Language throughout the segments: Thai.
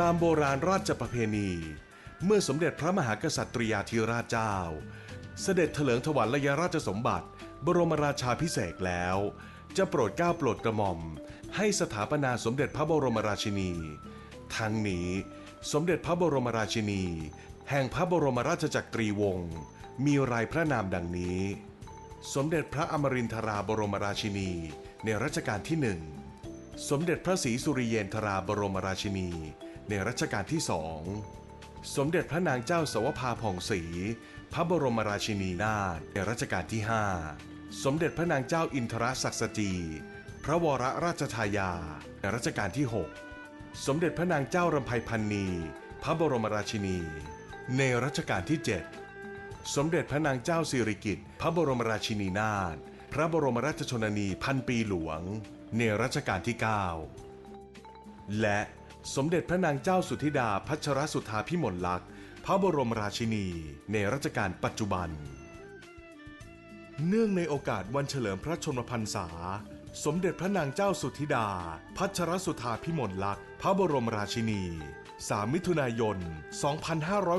ตามโบราณราชประเพณี เมื่อสมเด็จพระมหากษัตริยาธิราชเจ้า เสด็จเถลิงถวัลยราชสมบัติ บรมราชาพิเศษแล้ว จะโปรดเกล้าโปรดกระหม่อม ให้สถาปนาสมเด็จพระบรมราชินี ทั้งนี้ สมเด็จพระบรมราชินี แห่งพระบรมราชจักรีวงศ์มีรายพระนามดังนี้ สมเด็จพระอมรินทราบรมราชินี ในรัชกาลที่หนึ่งสมเด็จพระศรีสุริเยนทราบรมราชินี ในรัชกาลที่สอง สมเด็จพระนางเจ้าสวภาผ่องศรีพระบรมราชินีนาถในรัชกาลที่ 5 สมเด็จพระนางเจ้าอินทรศักดิ์สจีพระวรราชทายาในรัชกาลที่ 6 สมเด็จพระนางเจ้ารำไพพันนีพระบรมราชินี ในรัชกาลที่ 7 สมเด็จพระนางเจ้าสิริกิติ์พระบรมราชินีนาถพระบรมราชชนนีพันปีหลวง ในรัชกาลที่ 9 และ สมเด็จพระนางเจ้าสุธิดาพัชรสุธาพิมลลักษณ์ พระบรมราชินี ในรัชกาลปัจจุบัน เนื่องในโอกาสวันเฉลิมพระชนมพรรษา สมเด็จพระนางเจ้าสุธิดา พัชรสุธาพิมลลักษณ์พระบรมราชินี 3 มิถุนายน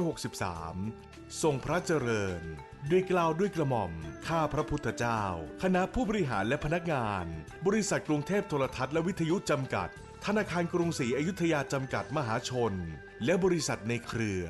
2563 ทรงพระเจริญด้วยกล่าวด้วยกระหม่อม ข้าพระพุทธเจ้า คณะผู้บริหารและพนักงาน บริษัทกรุงเทพโทรทัศน์และวิทยุจำกัด ธนาคารกรุงศรีอยุธยาจำกัดมหาชน และบริษัทในเครือ